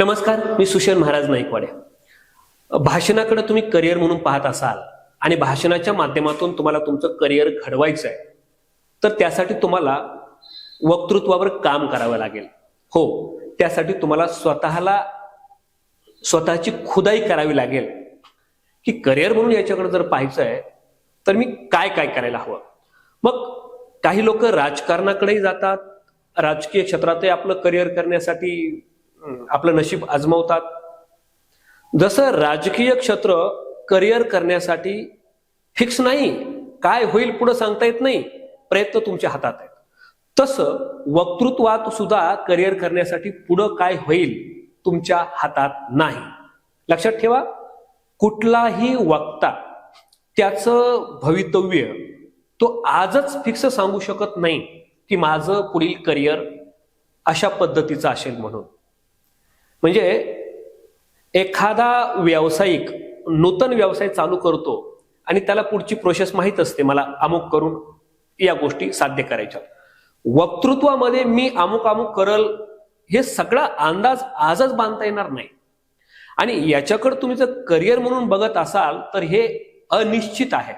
नमस्कार मी सुशेन महाराज नाईकवाडे. भाषणाकडे तुम्ही करिअर म्हणून पाहत असाल आणि भाषणाच्या माध्यमातून तुम्हाला तुमचं करिअर घडवायचं आहे तर त्यासाठी तुम्हाला वक्तृत्वावर काम करावं लागेल. हो त्यासाठी तुम्हाला स्वतःला स्वतःची खुदाई करावी लागेल. की करिअर म्हणून याच्याकडे जर पाहायचं आहे तर मी काय काय करायला हवं? मग काही लोक राजकारणाकडेही जातात राजकीय क्षेत्रातही आपलं करिअर करण्यासाठी आपलं नशीब आजमावतात. जसं राजकीय क्षेत्र करिअर करण्यासाठी फिक्स नाही काय होईल पुढे सांगता येत नाही प्रयत्न तुमच्या हातात आहेत. तसं वक्तृत्वात सुद्धा करिअर करण्यासाठी पुढं काय होईल तुमच्या हातात नाही. लक्षात ठेवा कुठलाही वक्ता त्याचं भवितव्य तो आजच फिक्स सांगू शकत नाही की माझं पुढील करिअर अशा पद्धतीचं असेल म्हणून. म्हणजे एखादा व्यावसायिक नूतन व्यवसाय चालू करतो आणि त्याला पुढची प्रोसेस माहीत असते मला अमुक करून या गोष्टी साध्य करायच्या. वक्तृत्वामध्ये मी अमुक अमुक करल हे सगळा अंदाज आजच बांधता येणार नाही. आणि याच्याकडे तुम्ही जर करिअर म्हणून बघत असाल तर हे अनिश्चित आहे.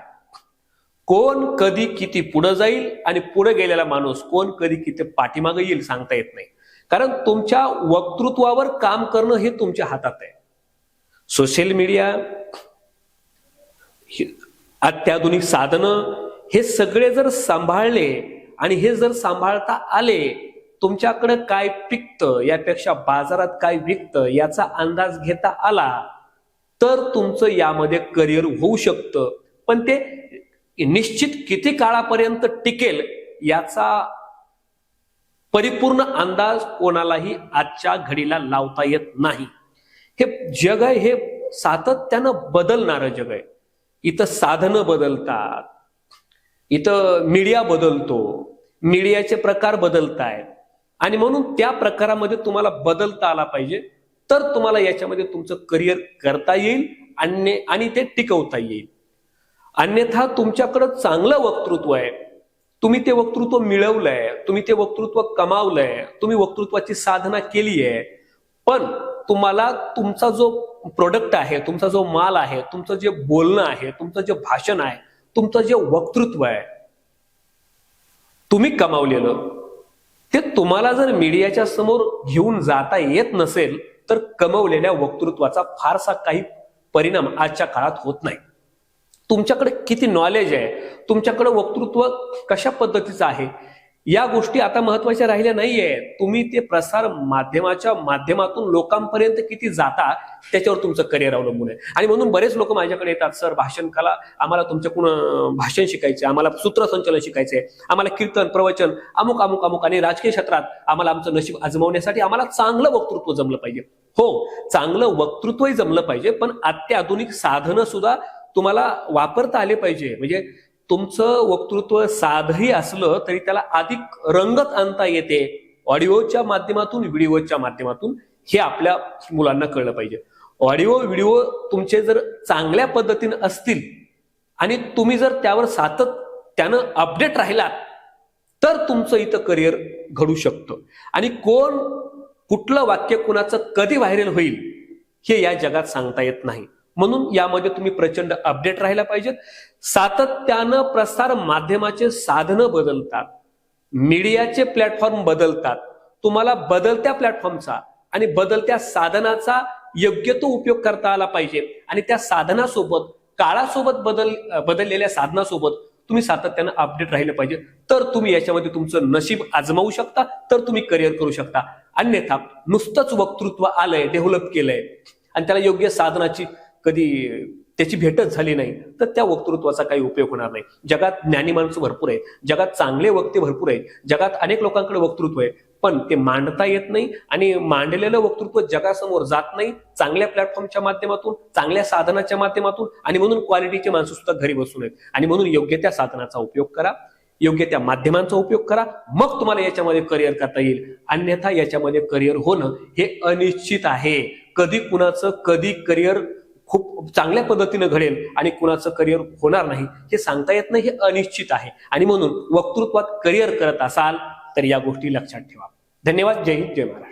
कोण कधी किती पुढे जाईल आणि पुढे गेलेला माणूस कोण कधी किती पाठीमागे येईल सांगता येत नाही. कारण तुमच्या वक्तृत्वावर काम करणं हे तुमच्या हातात आहे. सोशल मीडिया अत्याधुनिक साधनं हे सगळे जर सांभाळले आणि हे जर सांभाळता आले तुमच्याकडे काय पिकतं यापेक्षा बाजारात काय विकतं याचा अंदाज घेता आला तर तुमचं यामध्ये करिअर होऊ शकतं. पण ते निश्चित किती काळापर्यंत टिकेल याचा परिपूर्ण अंदाज कोणालाही आजच्या घडीला लावता येत नाही. हे जग आहे हे सातत्यानं बदलणारं जग आहे. इथं साधनं बदलतात. इथं मीडिया बदलतो. मीडियाचे प्रकार बदलत आहेत आणि म्हणून त्या प्रकारामध्ये तुम्हाला बदलता आला पाहिजे. तर तुम्हाला याच्यामध्ये तुमचं करिअर करता येईल आणि आणि ते टिकवता येईल. अन्यथा तुमच्याकडं चांगलं वक्तृत्व आहे. तुम्ही ते वक्तृत्व मिळवलंय तुम्ही ते वक्तृत्व कमावलंय तुम्ही वक्तृत्वाची साधना केली आहे पण तुम्हाला तुमचा जो प्रोडक्ट आहे तुमचा जो माल आहे तुमचं जे बोलणं आहे तुमचं जे भाषण आहे तुमचं जे वक्तृत्व आहे तुम्ही कमावलेलं. ते तुम्हाला जर मीडियाच्या समोर घेऊन जाता येत नसेल तर कमवलेल्या वक्तृत्वाचा फारसा काही परिणाम आजच्या काळात होत नाही. तुमच्याकडे किती नॉलेज आहे? तुमच्याकडे वक्तृत्व कशा पद्धतीचं आहे? या गोष्टी आता महत्त्वाच्या राहिल्या नाहीये. तुम्ही ते प्रसार माध्यमाच्या माध्यमातून लोकांपर्यंत किती जाता त्याच्यावर तुमचं करिअर अवलंबून आहे. आणि म्हणून बरेच लोक माझ्याकडे येतात सर भाषण कला आम्हाला तुमच्याकडून भाषण शिकायचे आम्हाला सूत्रसंचलन शिकायचंय. आम्हाला कीर्तन प्रवचन अमुक अमुक अमुक आणि राजकीय क्षेत्रात आम्हाला आमचं नशीब आजमावण्यासाठी आम्हाला चांगलं वक्तृत्व जमलं पाहिजे. हो चांगलं वक्तृत्वही जमलं पाहिजे पण अत्याधुनिक साधनं सुद्धा तुम्हाला वापरता आले पाहिजे. म्हणजे तुमचं वक्तृत्व साधही असलं तरी त्याला अधिक रंगत आणता येते. ऑडिओच्या माध्यमातून व्हिडिओच्या माध्यमातून हे आपल्या मुलांना कळलं पाहिजे. ऑडिओ व्हिडिओ तुमचे जर चांगल्या पद्धतीने असतील आणि तुम्ही जर त्यावर सातत्यानं अपडेट राहिलात तर तुमचं इथं करिअर घडू शकतं. आणि कोण कुठलं वाक्य कुणाचं कधी व्हायरल होईल हे या जगात सांगता येत नाही. म्हणून यामध्ये तुम्ही प्रचंड अपडेट राहायला पाहिजेत. सातत्यानं प्रसार माध्यमाचे साधनं बदलतात. मीडियाचे प्लॅटफॉर्म बदलतात. तुम्हाला बदलत्या प्लॅटफॉर्मचा आणि बदलत्या साधनाचा योग्य तो उपयोग करता आला पाहिजे. आणि त्या साधनासोबत काळासोबत बदल बदललेल्या साधनासोबत तुम्ही सातत्यानं अपडेट राहिलं पाहिजे. तर तुम्ही याच्यामध्ये तुमचं नशीब आजमावू शकता तर तुम्ही करिअर करू शकता. अन्यथा नुसतंच वक्तृत्व आलंय डेव्हलप केलंय. आणि त्याला योग्य साधनाची कधी त्याची भेटच झाली नाही तर त्या वक्तृत्वाचा काही उपयोग होणार नाही. जगात ज्ञानी माणसं भरपूर आहे जगात चांगले वक्ते भरपूर आहेत जगात अनेक लोकांकडे वक्तृत्व आहे पण ते मांडता येत नाही आणि मांडलेलं वक्तृत्व जगासमोर जात नाही चांगल्या प्लॅटफॉर्मच्या माध्यमातून चांगल्या साधनाच्या माध्यमातून आणि म्हणून क्वालिटीचे माणसं सुद्धा घरी बसून आहेत. आणि म्हणून योग्य त्या साधनाचा उपयोग करा योग्य त्या माध्यमांचा उपयोग करा मग तुम्हाला याच्यामध्ये करिअर करता येईल. अन्यथा याच्यामध्ये करिअर होणं हे अनिश्चित आहे. कधी कुणाचं कधी करिअर खूप चांगल्या पद्धतीनं घडेल आणि कुणाचं करिअर होणार नाही हे सांगता येत नाही हे अनिश्चित आहे. आणि म्हणून वक्तृत्वात करिअर करत असाल तर या गोष्टी लक्षात ठेवा. धन्यवाद. जय हिंद जय महाराष्ट्र.